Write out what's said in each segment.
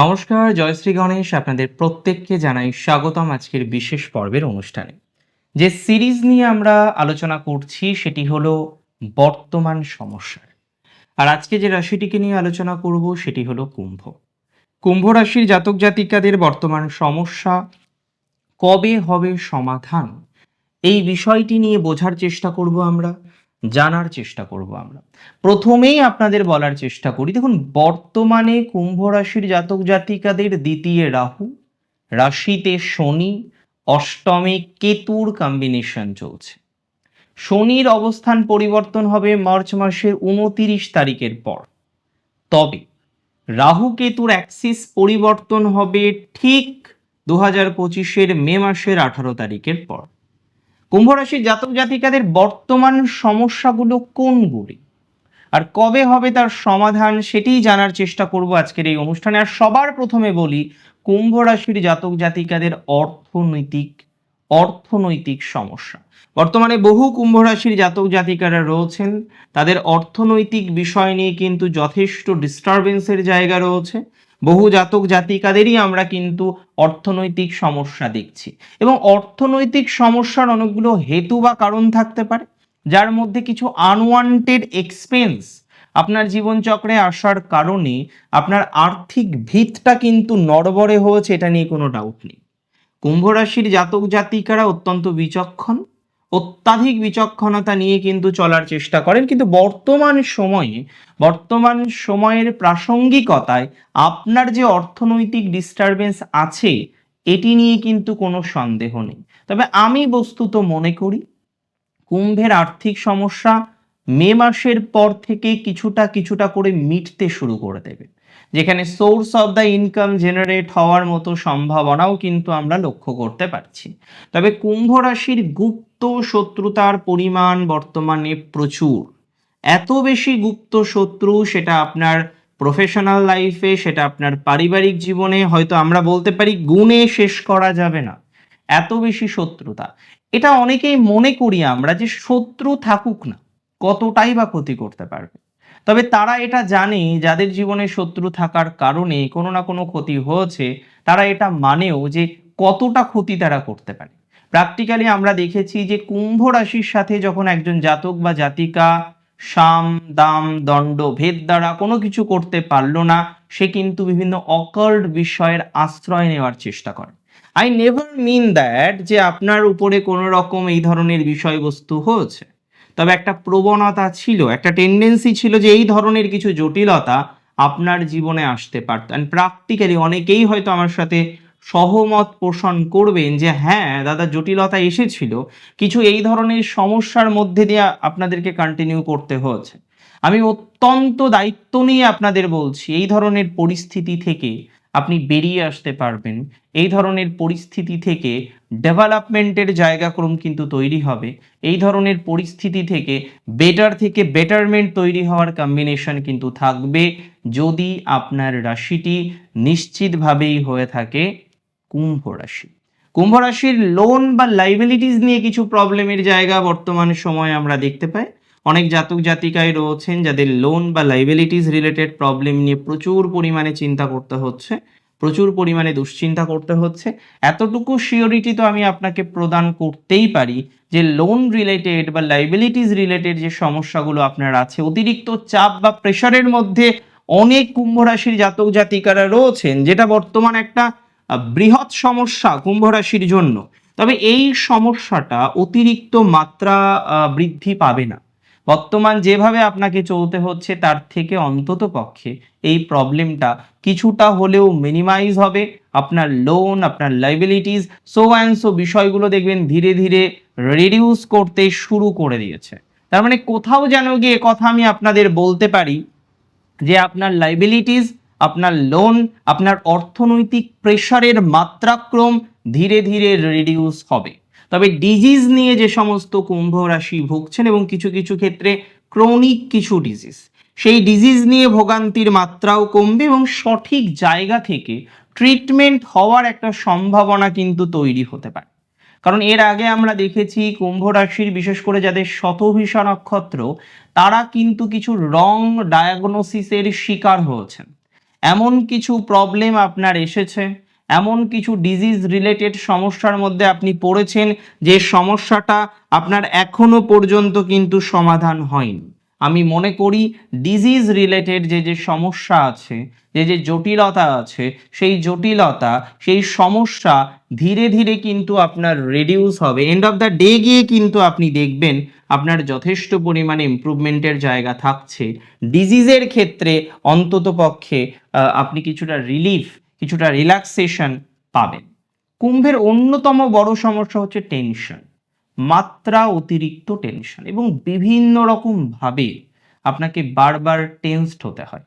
নমস্কার, জয়শ্রী গণেশ আপনাদের প্রত্যেককে জানাই স্বাগতম আজকের বিশেষ পর্বের অনুষ্ঠানে। যে সিরিজ নিয়ে আমরা আলোচনা করছি সেটি হলো বর্তমান সমস্যার। আর আজকে যে রাশিটিকে নিয়ে আলোচনা করব সেটি হলো কুম্ভ। কুম্ভ রাশির জাতক জাতিকাদের বর্তমান সমস্যা, কবে হবে সমাধান, এই বিষয়টি নিয়ে বোঝার চেষ্টা করব আমরা। জানার চেষ্টা করব আমরা। প্রথমেই আপনাদের বলার চেষ্টা করি, দেখুন, বর্তমানে কুম্ভ রাশির জাতক জাতিকাদের দ্বিতীয় রাহু, রাশিতে শনি, অষ্টমে কেতুর কম্বিনেশন চলছে। শনির অবস্থান পরিবর্তন হবে মার্চ মাসের উনতিরিশ তারিখের পর। তবে রাহু কেতুর অ্যাক্সিস পরিবর্তন হবে ঠিক দু হাজার পঁচিশের মে মাসের আঠারো তারিখের পর। কুম্ভ রাশির জাতক জাতিকাদের বর্তমান সমস্যাগুলো কোনগুলি আর কবে হবে তার সমাধান সেটিই জানার চেষ্টা করব আজকের এই অনুষ্ঠানে। আর সবার প্রথমে বলি কুম্ভ রাশির জাতক জাতিকাদের অর্থনৈতিক অর্থনৈতিক সমস্যা। বর্তমানে বহু কুম্ভ রাশির জাতক জাতিকারা রয়েছেন। তাদের অর্থনৈতিক বিষয় নিয়ে কিন্তু যথেষ্ট ডিস্টারবেন্সের জায়গা রয়েছে। বহু জাতক জাতিকাদেরই আমরা কিন্তু অর্থনৈতিক সমস্যা দেখছি এবং অর্থনৈতিক সমস্যার অনেকগুলো হেতু বা কারণ থাকতে পারে, যার মধ্যে কিছু আনওয়ান্টেড এক্সপেন্স আপনার জীবনচক্রে আসার কারণে আপনার আর্থিক ভিতটা কিন্তু নড়বড়ে হয়েছে, এটা নিয়ে কোনো ডাউট নেই। কুম্ভ রাশির জাতক জাতিকারা অত্যন্ত বিচক্ষণ অত্যাধিক বিচক্ষণতা নিয়ে কিন্তু চলার চেষ্টা করেন। কিন্তু বর্তমান সময়ে, বর্তমান সময়ের প্রাসঙ্গিকতায় আপনার যে অর্থনৈতিক ডিস্টারবেন্স আছে, এটি নিয়ে কিন্তু কোনো সন্দেহ নেই। তবে আমি বস্তুত মনে করি, কুম্ভের আর্থিক সমস্যা মে মাসের পর থেকে কিছুটা কিছুটা করে মিটতে শুরু করে দেবে। যেখানে source of the income generate হওয়ার মতো সম্ভাবনাও কিন্তু আমরা লক্ষ্য করতে পারছি। তবে কুম্ভ রাশির গুপ্ত শত্রুতার পরিমাণ বর্তমানে প্রচুর। এত বেশি গুপ্ত শত্রু সেটা আপনার প্রফেশনাল লাইফে সেটা আপনার পারিবারিক জীবনে হয়তো আমরা বলতে পারি গুণে শেষ করা যাবে না। এত বেশি শত্রুতা। এটা অনেকেই মনে করি আমরা যে শত্রু থাকুক না। কতটাই বা ক্ষতি করতে পারবে। তবে তারা এটা জানে, যাদের জীবনে শত্রু থাকার কারণে কোনো না কোনো ক্ষতি হয়েছে, তারা এটা মানেও যে কতটা ক্ষতি তারা করতে পারে। প্র্যাকটিক্যালি আমরা দেখেছি যে কুম্ভ রাশির সাথে যখন একজন জাতক বা জাতিকা সাম, দাম, দণ্ড, ভেদ দ্বারা কোনো কিছু করতে পারল না, সে কিন্তু বিভিন্ন অকাল্ড বিষয়ের আশ্রয় নেওয়ার চেষ্টা করে। আই নেভার মিন দ্যাট যে আপনার উপরে কোনো রকম এই ধরনের বিষয়বস্তু হয়েছে। তবে একটা প্রবণতা ছিল, একটা টেন্ডেন্সি ছিল যে এই ধরনের কিছু জটিলতা আপনার জীবনে আসতে পারত। অ্যান্ড প্র্যাকটিক্যালি অনেকেই হয়তো আমার সাথে সহমত পোষণ করবেন যে হ্যাঁ দাদা জটিলতা এসেছিল, কিছু এই ধরনের সমস্যার মধ্যে দিয়ে আপনাদেরকে কন্টিনিউ করতে হয়েছে। আমি অত্যন্ত দায়িত্ব নিয়ে আপনাদের বলছি, এই ধরনের পরিস্থিতি থেকে আপনি বেরিয়ে আসতে পারবেন। এই ধরনের পরিস্থিতি থেকে ডেভেলপমেন্টের জায়গাক্রম কিন্তু তৈরি হবে। এই ধরনের পরিস্থিতি থেকে বেটার থেকে বেটারমেন্ট তৈরি হওয়ার কম্বিনেশন কিন্তু থাকবে যদি আপনার রাশিটি নিশ্চিতভাবেই হয়ে থাকে কুম্ভ রাশি। কুম্ভ রাশির লোন বা লাইবিলিটিস নিয়ে কিছু প্রবলেমের জায়গা বর্তমান সময়ে আমরা দেখতে পাই। অনেক জাতক জাতিকায় রয়েছেন যাদের লোন বা লাইবিলিটিস রিলেটেড প্রবলেম নিয়ে প্রচুর পরিমাণে চিন্তা করতে হচ্ছে, প্রচুর পরিমাণে দুশ্চিন্তা করতে হচ্ছে। এতটুকু শিওরিটি তো আমি আপনাকে প্রদান করতেই পারি যে লোন রিলেটেড বা লাইবিলিটিস রিলেটেড যে সমস্যাগুলো আপনার আছে, অতিরিক্ত চাপ বা প্রেশারের মধ্যে অনেক কুম্ভ রাশির জাতক জাতিকারা রয়েছেন, যেটা বর্তমান একটা বৃহৎ সমস্যা কুম্ভ রাশির জন্য। তবে এই সমস্যাটা অতিরিক্ত মাত্রা বৃদ্ধি পাবে না। বর্তমান যেভাবে আপনাকে চলতে হচ্ছে, তার থেকে অন্তত পক্ষে এই প্রবলেমটা কিছুটা হলেও মিনিমাইজ হবে। আপনার লোন আপনার লাইবিলিটিস সো অ্যান্ড সো বিষয়গুলো দেখবেন ধীরে ধীরে রিডিউস করতে শুরু করে দিয়েছে। তার মানে কোথাও যেন গিয়ে কথা আমি আপনাদের বলতে পারি যে আপনার লাইবিলিটিস আপনার লোন আপনার অর্থনৈতিক প্রেশারের মাত্রাক্রম ধীরে ধীরে রিডিউস হবে। তবে ডিজিজ নিয়ে যে সমস্ত কুম্ভ রাশি ভুগছেন এবং কিছু কিছু ক্ষেত্রে ক্রনিক কিছু ডিজিজ সেই ডিজিজ নিয়ে ভোগান্তির মাত্রাও কমবে এবং সঠিক জায়গা থেকে ট্রিটমেন্ট হওয়ার একটা সম্ভাবনা কিন্তু তৈরি হতে পারে। কারণ এর আগে আমরা দেখেছি কুম্ভ রাশির বিশেষ করে যাদের শতভিষা নক্ষত্র, তারা কিন্তু কিছু রং ডায়াগনোসিসের শিকার হয়েছেন। এমন কিছু প্রবলেম আপনার এসেছে? এমন কিছু ডিজিজ রিলেটেড সমস্যার মধ্যে আপনি পড়েছেন যে সমস্যাটা আপনার এখনও পর্যন্ত কিন্তু সমাধান হয়নি। আমি মনে করি ডিজিজ রিলেটেড যে যে সমস্যা আছে, যে যে জটিলতা আছে, সেই জটিলতা, সেই সমস্যা ধীরে ধীরে কিন্তু আপনার রেডিউস হবে। এন্ড অফ দ্য ডে গিয়ে কিন্তু আপনি দেখবেন আপনার যথেষ্ট পরিমাণে ইমপ্রুভমেন্টের জায়গা থাকছে। ডিজিজের ক্ষেত্রে অন্তত পক্ষে আপনি কিছুটা রিলিফ কিছুটা রিল্যাক্সেশন পাবেন। কুম্ভের অন্যতম বড় সমস্যা হচ্ছে টেনশন মাত্রা অতিরিক্ত টেনশন এবং বিভিন্ন রকম ভাবে আপনাকে বারবার টেন্সড হতে হয়।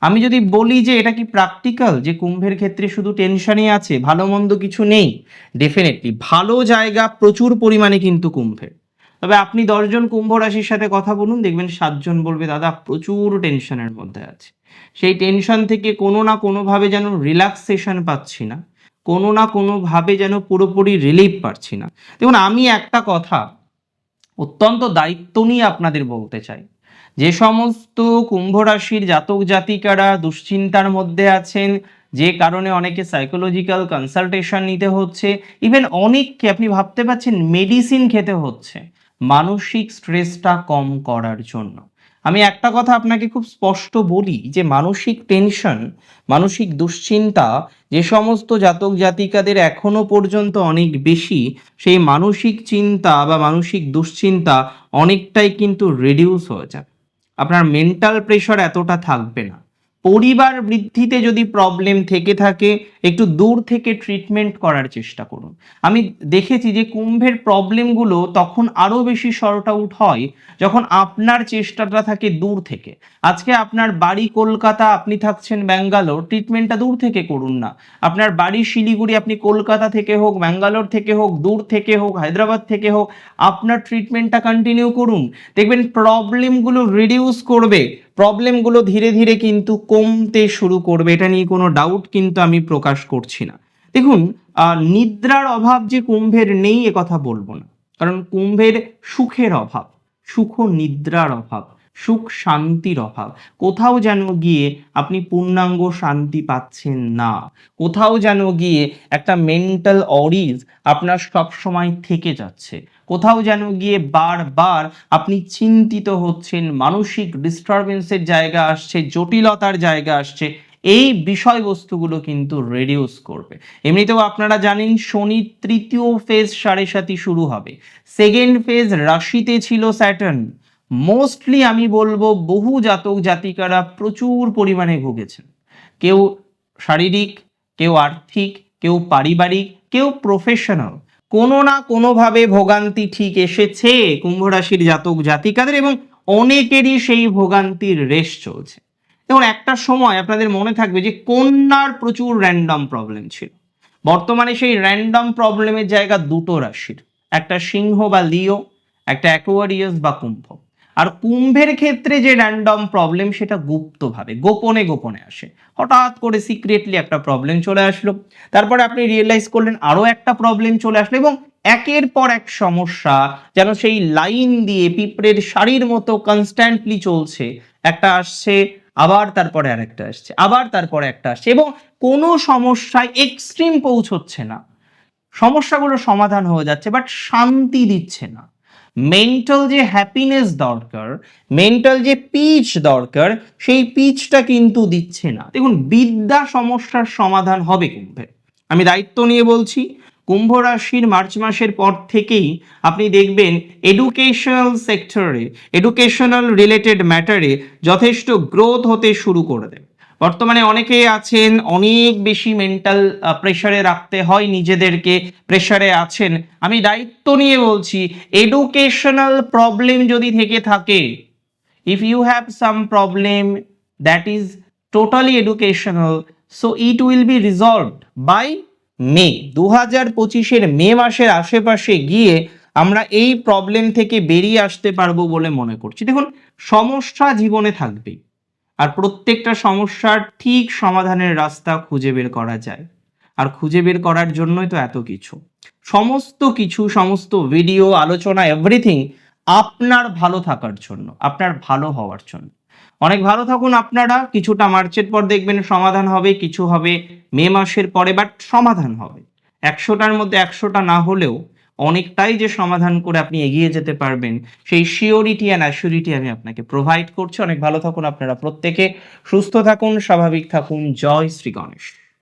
আমি যদি বলি যে এটা কি প্র্যাকটিক্যাল যে কুম্ভের ক্ষেত্রে শুধু টেনশনই আছে, ভালো মন্দ কিছু নেই? ডেফিনেটলি ভালো জায়গা প্রচুর পরিমাণে কিন্তু কুম্ভের। তবে আপনি দশজন কুম্ভ রাশির সাথে কথা বলুন, দেখবেন সাতজন বলবে, দাদা, প্রচুর টেনশনের মধ্যে আছে। সেই টেনশন থেকে কোনো না কোনোভাবে যেন রিল্যাক্সেশন পাচ্ছি না। কোনো না কোনোভাবে যেন পুরোপুরি রিলিফ পাচ্ছি না। দেখুন, আমি একটা কথা অত্যন্ত দায়িত্ব নিয়ে আপনাদের বলতে চাই। যে সমস্ত কুম্ভ রাশির জাতক জাতিকারা দুশ্চিন্তার মধ্যে আছেন, যে কারণে অনেকে সাইকোলজিক্যাল কনসালটেশন নিতে হচ্ছে ইভেন অনেককে আপনি ভাবতে পারছেন মেডিসিন খেতে হচ্ছে। মানসিক স্ট্রেসটা কম করার জন্য। আমি একটা কথা আপনাকে খুব স্পষ্ট বলি যে মানসিক টেনশন, মানসিক দুশ্চিন্তা যে সমস্ত জাতক জাতিকাদের এখনও পর্যন্ত অনেক বেশি, সেই মানসিক চিন্তা বা মানসিক দুশ্চিন্তা অনেকটাই কিন্তু রিডিউস হয়ে যাবে আপনার মেন্টাল প্রেশার এতটা থাকবে না। পরিবার বৃদ্ধিতে যদি প্রবলেম থেকে থাকে, একটু দূর থেকে ট্রিটমেন্ট করার চেষ্টা করুন। আমি দেখেছি যে কুম্ভের প্রবলেমগুলো তখন আরও বেশি শর্ট আউট হয় যখন আপনার চেষ্টাটা থাকে দূর থেকে। আজকে আপনার বাড়ি কলকাতা, আপনি থাকছেন ব্যাঙ্গালোর ট্রিটমেন্টটা দূর থেকে করুন না। আপনার বাড়ি শিলিগুড়ি, আপনি কলকাতা থেকে হোক, ব্যাঙ্গালোর থেকে হোক, দূর থেকে হোক, হায়দ্রাবাদ থেকে হোক, আপনার ট্রিটমেন্টটা কন্টিনিউ করুন। দেখবেন প্রবলেমগুলো রিডিউস করবে। প্রবলেমগুলো ধীরে ধীরে কিন্তু কমতে শুরু করবে, এটা নিয়ে কোনো ডাউট কিন্তু আমি প্রকাশ করছি না। দেখুন নিদ্রার অভাব যে কুম্ভের নেই, এ কথা বলব না। কারণ কুম্ভের সুখের অভাব, সুখ নিদ্রার অভাব। সুখ শান্তির অভাব। কোথাও যেন গিয়ে আপনি পূর্ণাঙ্গ শান্তি পাচ্ছেন না। কোথাও যেন গিয়ে একটা মেন্টাল অরিজ আপনার সব সময় থেকে যাচ্ছে। কোথাও যেন গিয়ে বারবার আপনি চিন্তিত হচ্ছেন, মানসিক ডিস্টারবেন্সের জায়গা আসছে, জটিলতার জায়গা আসছে। এই বিষয়বস্তুগুলো কিন্তু রেডিউস করবে। এমনিতেও আপনারা জানেন শনি তৃতীয় ফেজ সাড়ে সাতি শুরু হবে। সেকেন্ড ফেজ রাশিতে ছিল স্যাটার্ন মোস্টলি আমি বলব বহু জাতক জাতিকারা প্রচুর পরিমাণে ভুগেছেন। কেউ শারীরিক, কেউ আর্থিক, কেউ পারিবারিক, কেউ প্রফেশনাল কোনো না কোনোভাবে ভোগান্তি ঠিক এসেছে কুম্ভ রাশির জাতক জাতিকাদের এবং অনেকেরই সেই ভোগান্তির রেশ চলছে। দেখুন, একটা সময় আপনাদের মনে থাকবে যে কন্যার প্রচুর র্যান্ডম প্রবলেম ছিল। বর্তমানে সেই র্যান্ডম প্রবলেমের জায়গা দুটো রাশির। একটা সিংহ বা লিও, একটা অ্যাকোয়ারিয়াস বা কুম্ভ। আর কুম্ভের ক্ষেত্রে যে র্যান্ডম প্রবলেম সেটা গুপ্তভাবে, গোপনে গোপনে আসে। হঠাৎ করে সিক্রেটলি একটা প্রবলেম চলে আসলো। তারপরে আপনি রিয়েলাইজ করলেন আরও একটা প্রবলেম চলে আসলো এবং একের পর এক সমস্যা যেন সেই লাইন দিয়ে পিঁপড়ের শাড়ির মতো কনস্ট্যান্টলি চলছে। একটা আসছে, আবার তারপরে আরেকটা আসছে, আবার তারপরে একটা আসছে এবং কোনো সমস্যায় এক্সট্রিম পৌঁছচ্ছে না। সমস্যাগুলো সমাধান হয়ে যাচ্ছে বাট শান্তি দিচ্ছে না। মেন্টাল যে হ্যাপিনেস দরকার মেন্টাল যে পিচ দরকার, সেই পিচটা কিন্তু দিচ্ছে না। দেখুন, বিদ্যা সমস্যার সমাধান হবে কুম্ভে। আমি দায়িত্ব নিয়ে বলছি, কুম্ভ রাশির মার্চ মাসের পর থেকেই আপনি দেখবেন এডুকেশনাল সেক্টরে এডুকেশনাল রিলেটেড ম্যাটারে যথেষ্ট গ্রোথ হতে শুরু করে দেবে বর্তমানে অনেকেই আছেন, অনেক বেশি মেন্টাল প্রেশারে রাখতে হয় নিজেদেরকে প্রেশারে আছেন। আমি দায়িত্ব নিয়ে বলছি এডুকেশনাল প্রবলেম যদি থেকে থাকে, if you have some problem that is totally educational, so it will be resolved by May দু হাজার পঁচিশের মে মাসের আশেপাশে গিয়ে আমরা এই প্রবলেম থেকে বেরিয়ে আসতে পারব বলে মনে করছি। দেখুন, সমস্যা জীবনে থাকবেই। আর প্রত্যেকটা সমস্যার ঠিক সমাধানের রাস্তা খুঁজে বের করা যায়। আর খুঁজে বের করার জন্যই তো এত কিছু। সমস্ত কিছু, সমস্ত ভিডিও আলোচনা এভরিথিং আপনার ভালো থাকার জন্য, আপনার ভালো হওয়ার জন্য। অনেক ভালো থাকুন আপনারা, কিছুটা মার্চের পর দেখবেন সমাধান হবে, কিছু হবে মে মাসের পরে বাট সমাধান হবে। একশোটার মধ্যে একশোটা না হলেও অনেকটাই যে সমাধান করে আপনি এগিয়ে যেতে পারবেন, সেই শিওরিটি অ্যান্ড অ্যাসিউরিটি আমি আপনাকে প্রোভাইড করছি। অনেক ভালো থাকুন আপনারা প্রত্যেকে। সুস্থ থাকুন, স্বাভাবিক থাকুন। জয় শ্রী গণেশ।